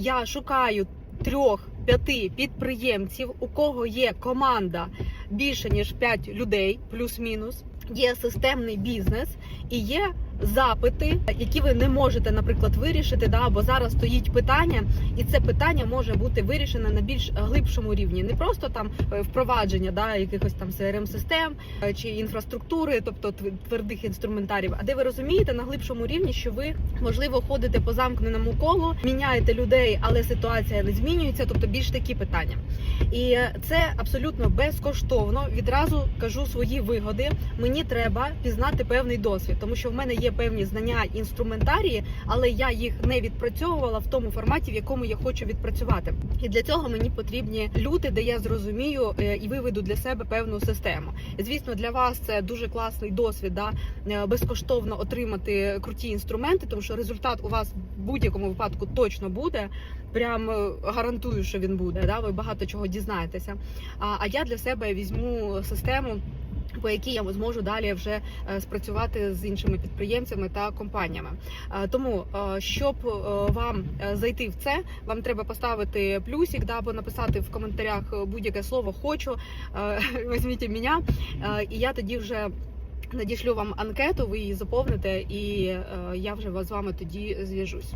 Я шукаю трьох-п'яти підприємців, у кого є команда більше ніж 5 людей, плюс-мінус. Є системний бізнес і є запити, які ви не можете, наприклад, вирішити. Да, бо зараз стоїть питання, і це питання може бути вирішене на більш глибшому рівні, не просто там е, впровадження да, якихось там crm систем е, чи інфраструктури, тобто тв- твердих інструментарів, а де ви розумієте на глибшому рівні, що ви можливо ходите по замкненому колу, міняєте людей, але ситуація не змінюється, тобто більш такі питання. І це абсолютно безкоштовно. Відразу кажу свої вигоди. Мені треба пізнати певний досвід, тому що в мене є певні знання інструментарії, але я їх не відпрацьовувала в тому форматі, в якому я хочу відпрацювати. І для цього мені потрібні люди, де я зрозумію е, і виведу для себе певну систему. Звісно, для вас це дуже класний досвід, да, е, безкоштовно отримати круті інструменти, тому що результат у вас в будь-якому випадку точно буде. Прям е, гарантую, що він буде. Да? Ви багато чого дізнаєтеся. А я для себе візьму систему. По якій я зможу далі вже е, спрацювати з іншими підприємцями та компаніями. Е, Тому, е, щоб вам зайти в це, вам треба поставити плюсик, да, або написати в коментарях будь-яке слово хочу. Візьміть мене, і я тоді вже. Надішлю вам анкету, ви її заповните, і я вже з вами тоді зв'яжусь.